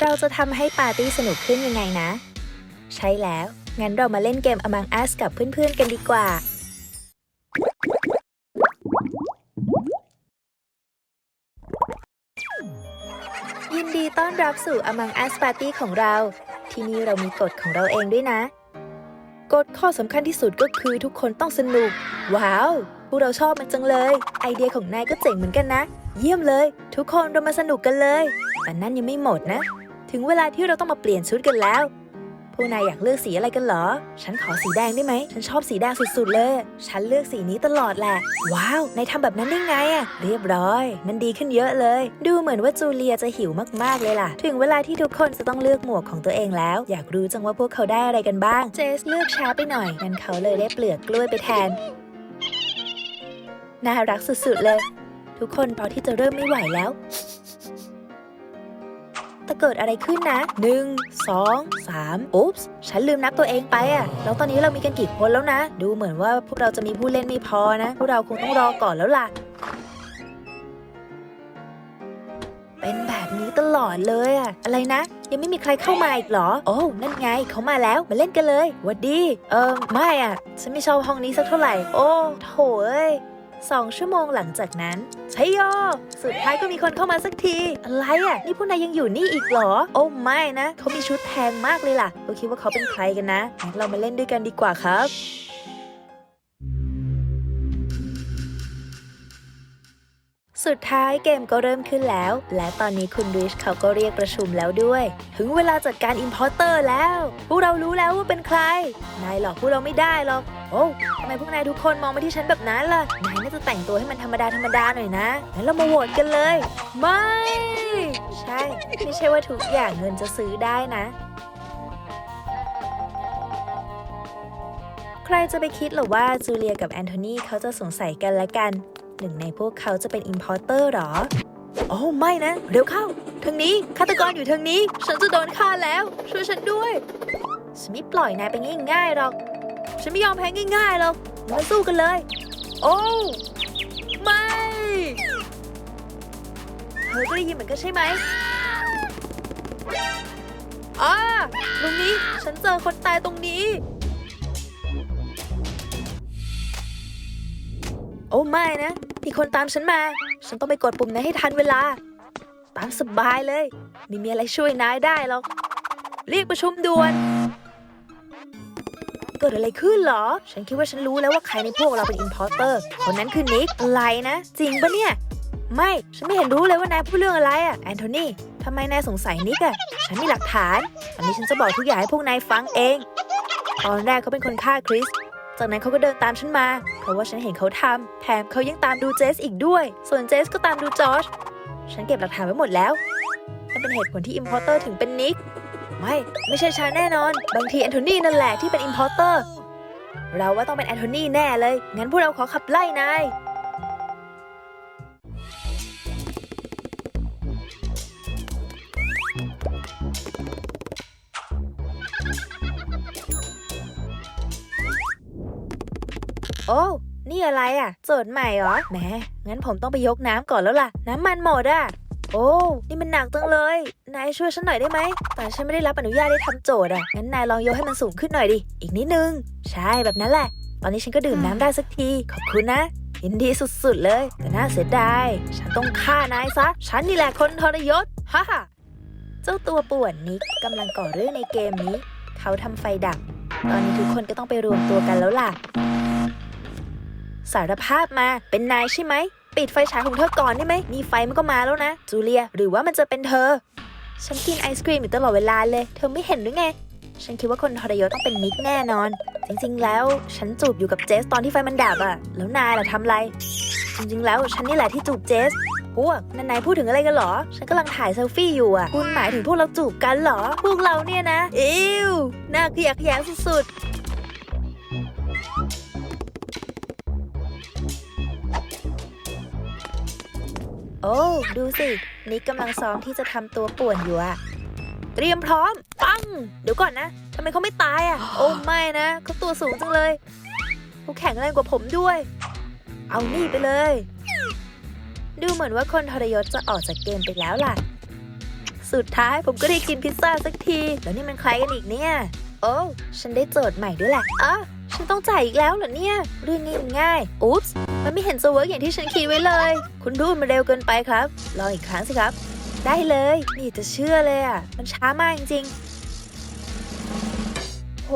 เราจะทำให้ปาร์ตี้สนุกขึ้นยังไงนะ ใช่แล้ว งั้นเรามาเล่นเกม Among Us กับเพื่อนๆกันดีกว่า ยินดีต้อนรับสู่ Among Us Party ของเรา ที่นี่เรามีกฎของเราเองด้วยนะ กฎข้อสำคัญที่สุดก็คือทุกคนต้องสนุก ว้าว พวกเราชอบมันจังเลย ไอเดียของนายก็เจ๋งเหมือนกันนะ เยี่ยมเลย ทุกคนเรามาสนุกกันเลย แต่นั่นยังไม่หมดนะ ถึงเวลาที่เราต้องมาเปลี่ยนชุดกันแล้ว พวกนายอยากเลือกสีอะไรกันเหรอ ฉันขอสีแดงได้ไหม ฉันชอบสีแดงสุดๆเลย ฉันเลือกสีนี้ตลอดแหละ ว้าว นายทำแบบนั้นได้ไงอะเรียบร้อย มันดีขึ้นเยอะเลย ดูเหมือนว่าจูเลียจะหิวมากๆเลยล่ะ ถึงเวลาที่ทุกคนจะต้องเลือกหมวกของตัวเองแล้ว อยากรู้จังว่าพวกเขาได้อะไรกันบ้าง เจสเลือกช้าไปหน่อย งั้นเขาเลยได้เปลือกกล้วยไปแทน น่ารักสุดๆเลย ทุกคนพอที่จะเริ่มไม่ไหวแล้ว แต่เกิดอะไรขึ้นนะหนึ่งสองสามอุ๊ปส์ฉันลืมนับตัวเองไปอะแล้วตอนนี้เรามีกันกี่คนแล้วนะ ดูเหมือนว่าพวกเราจะมีผู้เล่นไม่พอนะ พวกเราคงต้องรอก่อนแล้วล่ะ เป็นแบบนี้ตลอดเลยอะอะไรนะ ยังไม่มีใครเข้ามาอีกเหรอ โอ้นั่นไงเขามาแล้วมาเล่นกันเลยหวัดดี เออไม่อะฉันไม่ชอบห้องนี้สักเท่าไหร่ โอ้โถเอ้ย สองชั่วโมงหลังจากนั้นใช่ยอสุดท้ายก็มีคนเข้ามาสักที อะไรอะ นี่ผู้นายยังอยู่นี่อีกเหรอ โอ้ไม่นะ เขามีชุดแพงมากเลยล่ะเราคิดว่าเขาเป็นใครกันนะ เรามาเล่นด้วยกันดีกว่าครับ สุดท้ายเกมก็เริ่มขึ้นแล้ว และตอนนี้คุณริชเขาก็เรียกประชุมแล้วด้วย ถึงเวลาจัดการอิมพอร์เตอร์แล้ว พวกเรารู้แล้วว่าเป็นใคร นายหลอกพวกเราไม่ได้หรอก โอ้ทำไมพวกนายทุกคนมองมาที่ฉันแบบนั้นล่ะ นายน่าจะแต่งตัวให้มันธรรมดาธรรมดาหน่อยนะ งั้นเรามาโหวตกันเลย ไม่ ใช่ ไม่ใช่ว่าทุกอย่างเงินจะซื้อได้นะใครจะไปคิดหรอว่าจูเลียกับแอนโทนีเขาจะสงสัยกันและกัน หนึ่งในพวกเขาจะเป็นอิมพอร์เตอร์หรอ โอ้ไม่นะ เร็วเข้าทางนี้ฆาตกรอยู่ทางนี้ ฉันจะโดนฆ่าแล้ว ช่วยฉันด้วย ฉันไม่ปล่อยนายไปง่ายๆหรอก ฉันไม่ยอมแพ้ง่ายๆหรอกมาสู้กันเลย โอ้ไม่เธอก็ได้ยินเหมือนกันใช่ไหมอ่าตรงนี้ฉันเจอคนตายตรงนี้ โอ้ไม่นะ มีคนตามฉันมา ฉันต้องไปกดปุ่มนั้นให้ทันเวลา ตามสบายเลย ไม่มีอะไรช่วยนายได้หรอก เรียกประชุมด่วน เกิดอะไรขึ้นเหรอ ฉันคิดว่าฉันรู้แล้วว่าใครในพวกเราเป็นอินพอร์เตอร์ คนนั้นคือนิกอะไรนะ จริงปะเนี่ย ไม่ ฉันไม่เห็นรู้เลยว่านายพูดเรื่องอะไรอะแอนโทนีทำไมนายสงสัยนิกอะฉันมีหลักฐานตอนนี้ฉันจะบอกทุกอย่างให้พวกนายฟังเอง ตอนแรกเขาเป็นคนฆ่าคริส จากนั้นเขาก็เดินตามฉันมา เพราะว่าฉันเห็นเขาทำแถมเขายังตามดูเจสอีกด้วย ส่วนเจสก็ตามดูจอร์จฉันเก็บหลักฐานไว้หมดแล้วนั่นเป็นเหตุผลที่อิมพอร์เตอร์ถึงเป็นนิก ไม่ ไม่ใช่ฉันแน่นอน บางทีแอนโทนีนั่นแหละที่เป็นอิมพอร์เตอร์ เราว่าต้องเป็นแอนโทนีแน่เลย งั้นพวกเราขอขับไล่นาย โอ้นี่อะไรอะ โจทย์ใหม่เหรอแหมงั้นผมต้องไปยกน้ำก่อนแล้วล่ะ น้ำมันหมดอะ โอ้ นี่มันหนักจังเลย นายช่วยฉันหน่อยได้ไหม แต่ฉันไม่ได้รับอนุญาตให้ทำโจทย์อะ งั้นนายลองยกให้มันสูงขึ้นหน่อยดิ อีกนิดนึง ใช่แบบนั้นแหละ ตอนนี้ฉันก็ดื่มน้ำได้สักที ขอบคุณนะยินดีสุดๆเลย แต่น่าเสียดาย ฉันต้องฆ่านายซะ ฉันนี่แหละคนทรยศ ฮ่าฮ่าเจ้าตัวป่วนนิกกำลังก่อเรื่องในเกมนี้ เขาทำไฟดับ ตอนนี้ทุกคนก็ต้องไปรวมตัวกันแล้วล่ะ สารภาพมา เป็นนายใช่ไหม ปิดไฟฉายของเธอก่อนได้ไหมมีไฟมันก็มาแล้วนะ จูเลีย หรือว่ามันจะเป็นเธอ ฉันกินไอศครีมอยู่ตลอดเวลาเลย เธอไม่เห็นหรือไง ฉันคิดว่าคนทรยศต้องเป็นนิกแน่นอน จริงๆ แล้ว ฉันจูบอยู่กับเจสตอนที่ไฟมันดับอะแล้วนายล่ะทำอะไร จริงๆ แล้วฉันนี่แหละที่จูบเจสพวกนันนายพูดถึงอะไรกันหรอ ฉันกำลังถ่ายเซลฟี่อยู่อะคุณหมายถึงพวกเราจูบกันเหรอ พวกเราเนี่ยนะ อิวน่าเกลียดขยะสุดๆ โอ้ ดูสิ นิกกำลังซ้อมที่จะทำตัวป่วนอยู่อะเตรียมพร้อม ปัง เดี๋ยวก่อนนะทำไมเขาไม่ตายอะโอ้ไม่นะเขาตัวสูงจังเลยเขาแข็งแรงกว่าผมด้วย เอานี่ไปเลย ดูเหมือนว่าคนทรยศจะออกจากเกมไปแล้วล่ะ สุดท้ายผมก็ได้กินพิซซ่าสักที แล้วนี่มันใครกันอีกเนี่ย โอ้ฉันได้โจทย์ใหม่ด้วยแหละอะฉันต้องจ่ายอีกแล้วเหรอเนี่ย เรื่องนี้มันง่ายอุ๊ปส์ มันไม่เห็นจะเวิร์กอย่างที่ฉันคิดไว้เลย คุณดูมันเร็วเกินไปครับ ลองอีกครั้งสิครับ ได้เลย นี่จะเชื่อเลยอะ มันช้ามากจริงๆโห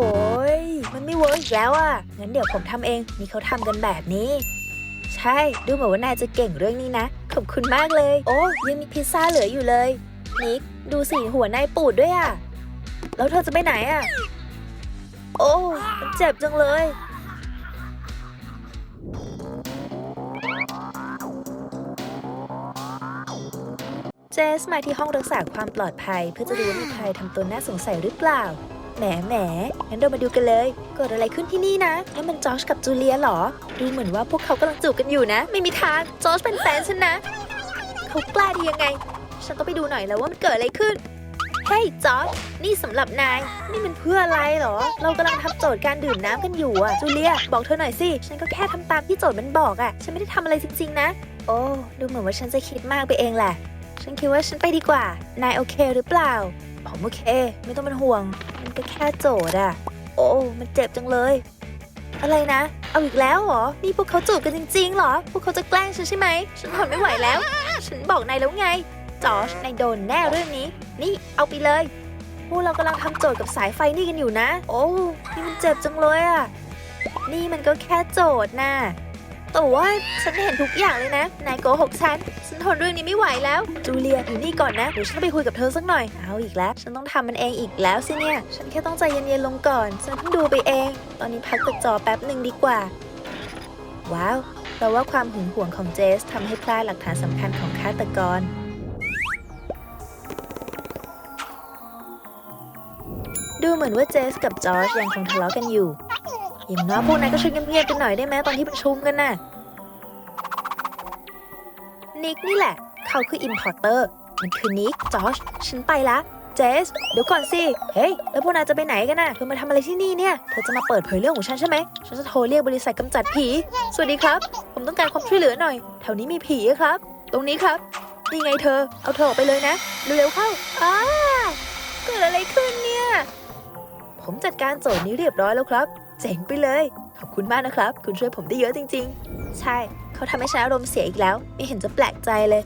ยมันไม่เวิร์กอีกแล้วอะ งั้นเดี๋ยวผมทำเอง นี่เขาทำกันแบบนี้ ใช่ ดูเหมือนว่านายจะเก่งเรื่องนี้นะ ขอบคุณมากเลย โอ้ยังมีพิซซ่าเหลืออยู่เลย นิก ดูสิหัวนายปูดด้วยอะ แล้วเธอจะไปไหนอะ โอ้มันเจ็บจังเลย เจสมาที่ห้องรักษาความปลอดภัย เพื่อจะดูว่ามีใครทำตัวน่าสงสัยหรือเปล่า แหมแหมงั้นเรามาดูกันเลย เกิดอะไรขึ้นที่นี่นะนั่นมันจอชกับจูเลียเหรอ ดูเหมือนว่าพวกเขากำลังจูบกันอยู่นะ ไม่มีทาง จอชเป็นแฟนฉันนะ เขากล้าดียังไง ฉันต้องไปดูหน่อยแล้วว่ามันเกิดอะไรขึ้น เฮ้ยจอชนี่สำหรับนาย นี่มันเพื่ออะไรเหรอ เรากำลังทำโจทย์การดื่มน้ำกันอยู่อะจูเลีย บอกเธอหน่อยสิ ฉันก็แค่ทำตามที่โจทย์มันบอกอะฉันไม่ได้ทำอะไรจริงๆนะ โอ้ ดูเหมือนว่าฉันจะคิดมากไปเองแหละ ฉันคิดว่าฉันไปดีกว่า นายโอเคหรือเปล่าผมโอเค ไม่ต้องเป็นห่วง มันก็แค่โจทย์อะโอ้ มันเจ็บจังเลย อะไรนะ เอาอีกแล้วเหรอ นี่พวกเขาจูบกันจริงๆเหรอ พวกเขาจะแกล้งฉันใช่ไหม ฉันทนไม่ไหวแล้ว ฉันบอกนายแล้วไง จอชนายโดนแน่เรื่องนี้ นี่เอาไปเลย พวกเรากำลังทำโจทย์กับสายไฟนี่กันอยู่นะ โอ้ นี่มันเจ็บจังเลยอะนี่มันก็แค่โจทย์นะ แต่ว่าฉันเห็นทุกอย่างเลยนะ นายโกหกฉัน ฉันทนเรื่องนี้ไม่ไหวแล้ว จูเลียอยู่นี่ก่อนนะ เดี๋ยวฉันไปคุยกับเธอสักหน่อย เอาอีกแล้ว ฉันต้องทำมันเองอีกแล้วสิเนี่ย ฉันแค่ต้องใจเย็นๆลงก่อน ฉันเพิ่งดูไปเอง ตอนนี้พักตัดจอแป๊บหนึ่งดีกว่า ว้าวแปลว่าความหึงหวงของเจสทำให้พลาดหลักฐานสำคัญของฆาตกรดูเหมือนว่าเจสกับจอร์จยังคงทะเลาะกันอยู่ อย่างน้อยพวกนายก็ช่วยเงียบๆกันหน่อยได้ไหมตอนที่ประชุมกันน่ะ นิกนี่แหละ เขาคืออิมพอร์เตอร์มันคือนิกจอร์จฉันไปละเจส เดี๋ยวก่อนสิ เฮ้ย แล้วพวกนายจะไปไหนกันน่ะเธอมาทำอะไรที่นี่เนี่ย เธอจะมาเปิดเผยเรื่องของฉันใช่ไหม ฉันจะโทรเรียกบริษัทกำจัดผี สวัสดีครับ ผมต้องการความช่วยเหลือหน่อย แถวนี้มีผีครับ ตรงนี้ครับ นี่ไงเธอ เอาเธอออกไปเลยนะ เร็วๆเข้าอ้าเกิดอะไรขึ้นเนี่ย ผมจัดการโจทย์นี้เรียบร้อยแล้วครับ เจ๋งไปเลย ขอบคุณมากนะครับ คุณช่วยผมได้เยอะจริง ๆ ใช่ เขาทำให้ฉันอารมณ์เสียอีกแล้ว ไม่เห็นจะแปลกใจเลย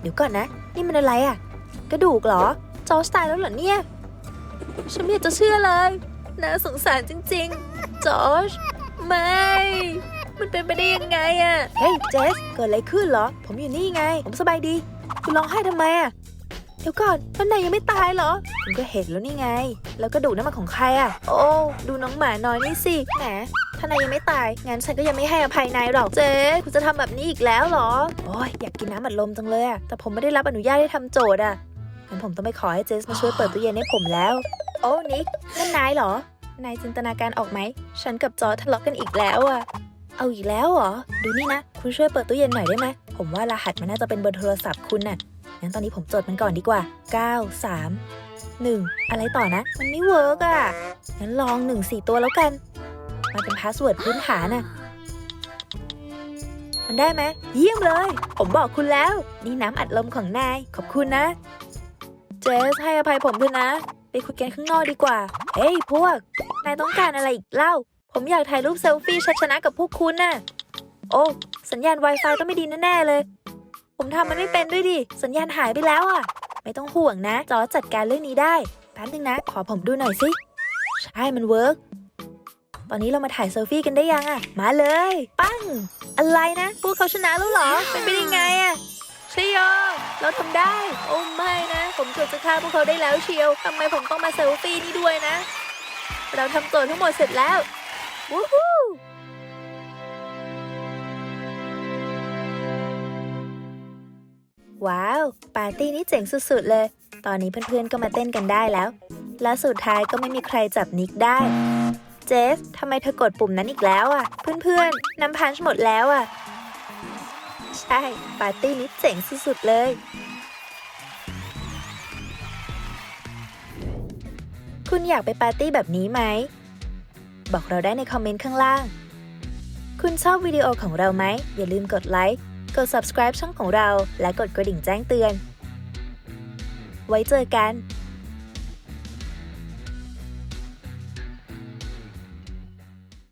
เดี๋ยวก่อนนะ นี่มันอะไรอะกระดูกเหรอ จอร์จตายแล้วเหรอเนี่ย ฉันไม่อยากจะเชื่อเลย น่าสงสารจริง ๆ จอร์จไม่ มันเป็นไปได้ยังไงอะเฮ้ยเจส เกิดอะไรขึ้นเหรอ ผมอยู่นี่ไง ผมสบายดี คุณร้องไห้ทำไมอะ เดี๋ยวก่อนท่านนายยังไม่ตายเหรอคุณก็เห็นแล้วนี่ไง แล้วกระดูกนั่นมันของใครอะโอ้ ดูน้องหมาน้อยนี่สิ แหมถ้านายยังไม่ตาย งั้นฉันก็ยังไม่ให้อภัยนายหรอกเจ๊คุณจะทำแบบนี้อีกแล้วเหรอ โอ้ยอยากกินน้ำอัดลมจังเลยอะแต่ผมไม่ได้รับอนุญาตให้ทำโจทย์อะงั้นผมต้องไปขอให้เจสมาช่วยเปิดตู้เย็นให้ผมแล้ว โอ้นิกนั่นนายเหรอ นายจินตนาการออกไหม ฉันกับจอร์จทะเลาะกันอีกแล้วอะเอาอีกแล้วเหรอ ดูนี่นะ คุณช่วยเปิดตู้เย็นหน่อยได้ไหม ผมว่ารหัสมันน่าจะเป็นเบอร์โทรศัพท์คุณน่ะ งั้นตอนนี้ผมจดมันก่อนดีกว่า 9 3 1 อะไรต่อนะ มันไม่เวิร์กอะ งั้นลอง 1 4 ตัวแล้วกัน มันเป็นพาสเวิร์ดพื้นฐานน่ะ มันได้ไหม เยี่ยมเลย ผมบอกคุณแล้ว นี่น้ำอัดลมของนาย ขอบคุณนะ เจสให้อภัยผมเถอะนะ ไปคุยกันข้างนอกดีกว่าเฮ้ยพวก นายต้องการอะไรอีกเล่า ผมอยากถ่ายรูปเซลฟี่ชัดชนะกับพวกคุณน่ะ โอ้ สัญญาณ Wi-Fi ต้องไม่ดีแน่ๆเลย ผมทำมันไม่เป็นด้วยดิ สัญญาณหายไปแล้วอะ ไม่ต้องห่วงนะ จอจัดการเรื่องนี้ได้แป๊บนึงนะ ขอผมดูหน่อยสิ ใช่มันเวิร์กตอนนี้เรามาถ่ายเซลฟี่กันได้ยังอะ มาเลย ปั้ง อะไรนะพวกเขาชนะแล้วเหรอ เป็นไปได้ไงอะชยโยเราทำได้ โอ้ไม่นะ ผมเกือบจะฆ่าพวกเขาได้แล้วเชียวทำไมผมต้องมาเซลฟี่นี่ด้วยนะ เราทำโจทย์ทั้งหมดเสร็จแล้ว วู้ฮู้ ว้าว ปาร์ตี้นี้เจ๋งสุดๆเลย ตอนนี้เพื่อนๆก็มาเต้นกันได้แล้ว และสุดท้ายก็ไม่มีใครจับนิกได้ เจสทำไมเธอกดปุ่มนั้นอีกแล้วอะ เพื่อนๆน้ำพันช์หมดแล้วอะ ใช่ ปาร์ตี้นี้เจ๋งสุดๆเลยคุณอยากไปปาร์ตี้แบบนี้ไหม บอกเราได้ในคอมเมนต์ข้างล่าง คุณชอบวิดีโอของเราไหม อย่าลืมกดไลค์ กด subscribe ช่องของเรา และกดกระดิ่งแจ้งเตือน ไว้เจอกัน